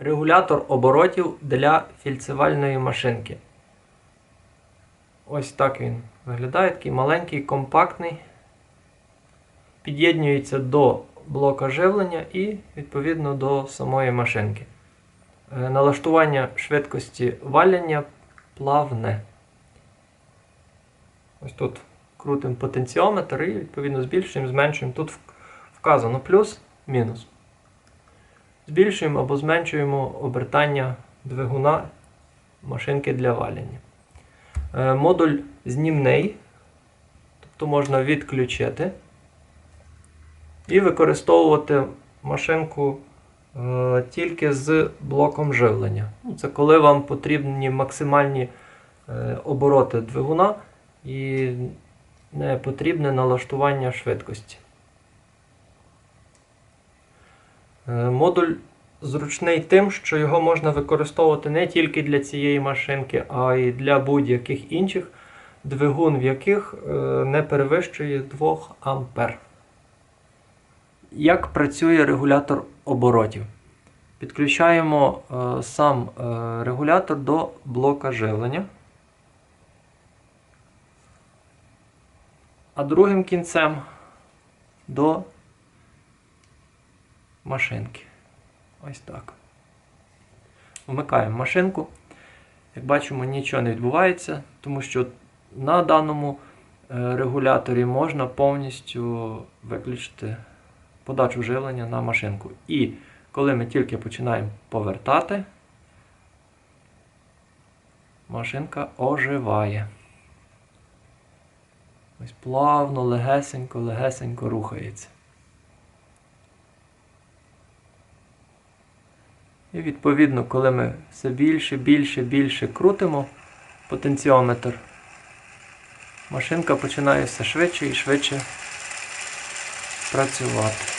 Регулятор оборотів для фільцевальної машинки. Ось так він виглядає, такий маленький, компактний. Під'єднюється до блока живлення і відповідно до самої машинки. Е, Налаштування швидкості валяння плавне. Ось тут крутимо потенціометр і відповідно збільшуємо, зменшуємо. Тут вказано плюс, мінус. Збільшуємо або зменшуємо обертання двигуна машинки для валяння. Е, Модуль знімний, тобто можна відключити і використовувати машинку е, тільки з блоком живлення. Ну, Це коли вам потрібні максимальні е, обороти двигуна і не потрібне налаштування швидкості. Е, Модуль зручний тим, що його можна використовувати не тільки для цієї машинки, а й для будь-яких інших, двигун в яких е, не перевищує 2 А. Як працює регулятор оборотів? Підключаємо е, сам е, регулятор до блока живлення. А другим кінцем до машинки. Ось так. Вмикаємо машинку. Як бачимо, нічого не відбувається, тому що на даному е, регуляторі можна повністю виключити подачу живлення на машинку. І коли ми тільки починаємо повертати, машинка оживає. Ось плавно, легесенько, легесенько рухається. І відповідно, коли ми все більше, більше, більше крутимо потенціометр, машинка починає все швидше і швидше працювати.